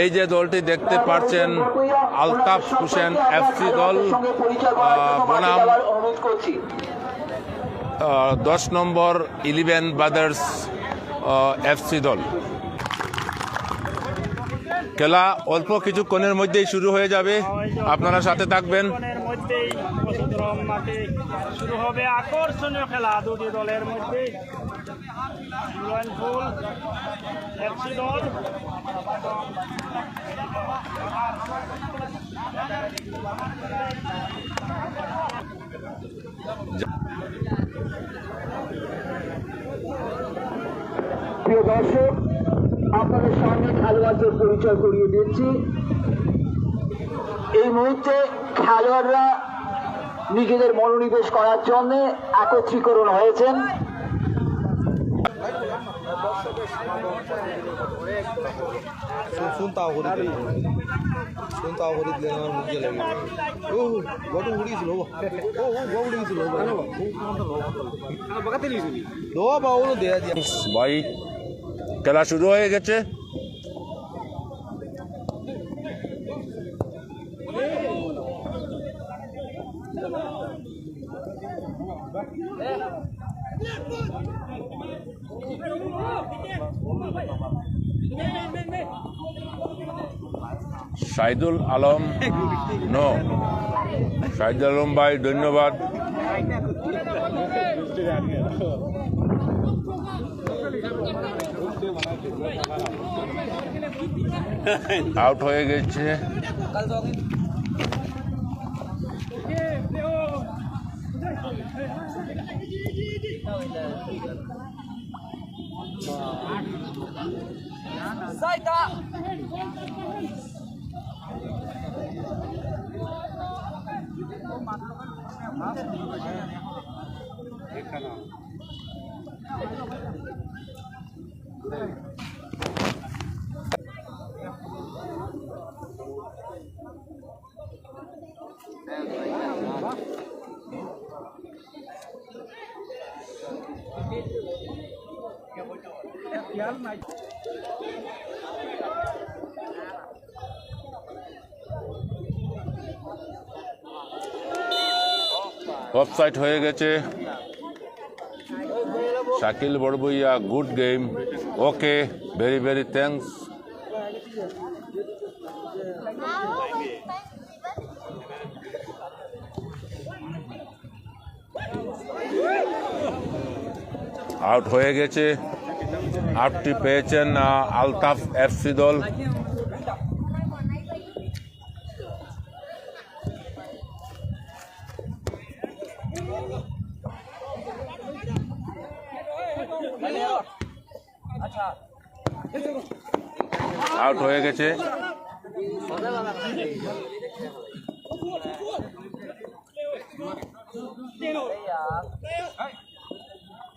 এই যে দলটি দেখতে পাচ্ছেন আলতাফ হোসেন এফসি দল বনাম দশ নম্বর ইলেভেন ব্রাদার্স এফসি দল। খেলা অল্প কিছুক্ষণের মধ্যেই শুরু হয়ে যাবে। আপনারা সাথে থাকবেন। শুরু হবে। আকর্ষণীয় খেলা দুটি দলের মধ্যে। ফুল দল প্রিয় দর্শক, আপনাদের সামনে খেলোয়াড়দের পরিচয় করিয়ে দিচ্ছি। এই মুহূর্তে খেলোয়াড়রা নিজেদের মনোনিবেশ করার জন্য একত্রীকরণ হয়েছেন। শুন তাও করে দিলে শুন তাও করে দিলে আমার মুখে লাগে ও বড় উড়িয়েছিল ও ও বড় উড়িয়েছিল লো বা ওগুলো দেয়া দিয়া ভাই খেলা শুরু হয়ে গেছে। সাইদুল আলম নো সাইদুল আলম ভাই ধন্যবাদ। আউট হয়ে গেছে। Zaita. Thank you. অফসাইড হয়ে গেছে। Shakil Barbhuiya good game okay very very thanks out হয়ে গেছে। আউটটি পেয়েছেন আলতাফ এফসি দল। আউট হয়ে গেছে।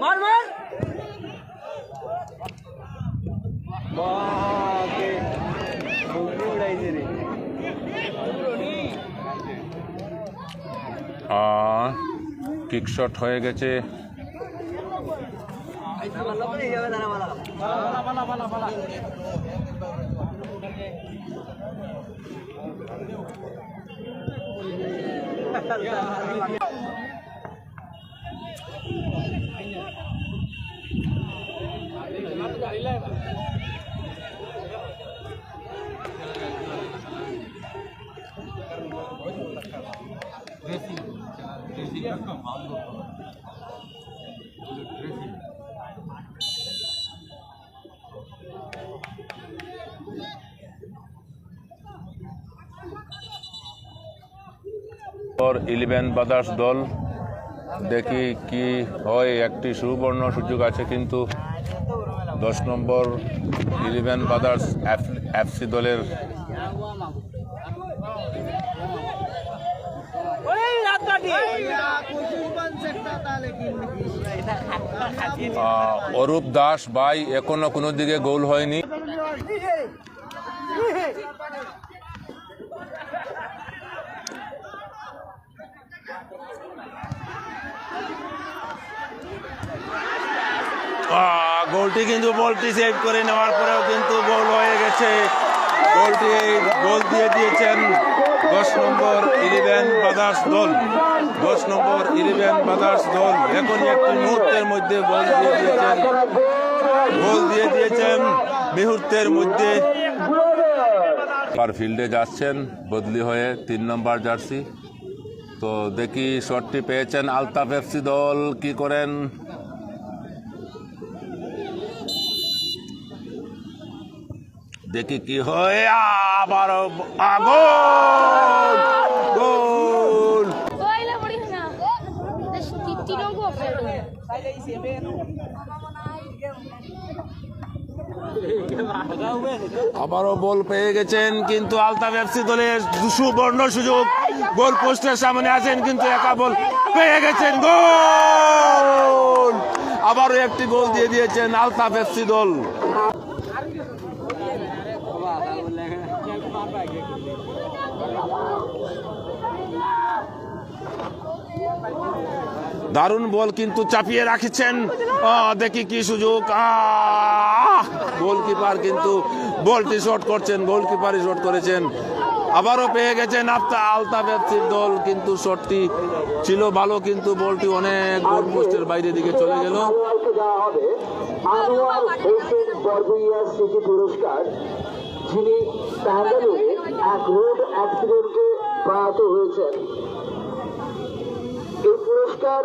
মার মার উড়াইছে রে কিক শট হয়ে গেছে ड्रेसिंग ड्रेसिंग का काम ड्रेसिंग ইলেভেন ব্রাদার্স দল দেখি কি হয় একটি সুবর্ণ সুযোগ আছে কিন্তু দশ নম্বর ইলেভেন ব্রাদার্স এফসি দলের অরূপ দাস ভাই এখনও কোনো দিকে গোল হয়নি। গোলটি কিন্তু বলটি সেভ করে নেওয়ার পরেও কিন্তু গোল হয়ে গেছে। গোলটি গোল দিয়ে দিয়েছেন দশ নম্বর ইলেভেন ব্রাদার্স দল। দশ নম্বর ইলেভেন ব্রাদার্স দল। এখনই একটি মুহূর্তের মধ্যে গোল দিয়ে দিয়েছেন। গোল দিয়ে দিয়েছেন মুহূর্তের মধ্যে। ফিল্ডে যাচ্ছেন, বদলি হয়ে তিন নম্বর জার্সি। তো দেখি শটটি পেয়েছেন আলতাফ এফসি দল। কি করেন? দেখি কি হয়। আবার গোল গোল. আবারও বল পেয়ে গেছেন কিন্তু আলতাফ এফসি দলের সুবর্ণ সুযোগ। গোল পোস্টের সামনে আছেন কিন্তু একা বল পেয়ে গেছেন। গোল! আবারও একটি গোল দিয়ে দিয়েছেন আলতাফ এফসি দল। দারুণ বল কিন্তু চাপিয়ে রাখছেন দেখি কি সুযোগ গোলকিপার কিন্তু বলটি শট করছেন গোলকিপারই শট করেছেন আবারও পেয়ে গেছেন আফতা আলতাফ এফসির দল কিন্তু শটটি ছিল ভালো কিন্তু বলটি অনেক গোল পোস্টের বাইরে দিকে চলে গেল বরবইয়া স্মৃতি পুরস্কার যিনি ব্যাঙ্গালোরে এক রোড অ্যাক্সিডেন্টে প্রয়াত হয়েছেন। এই পুরস্কার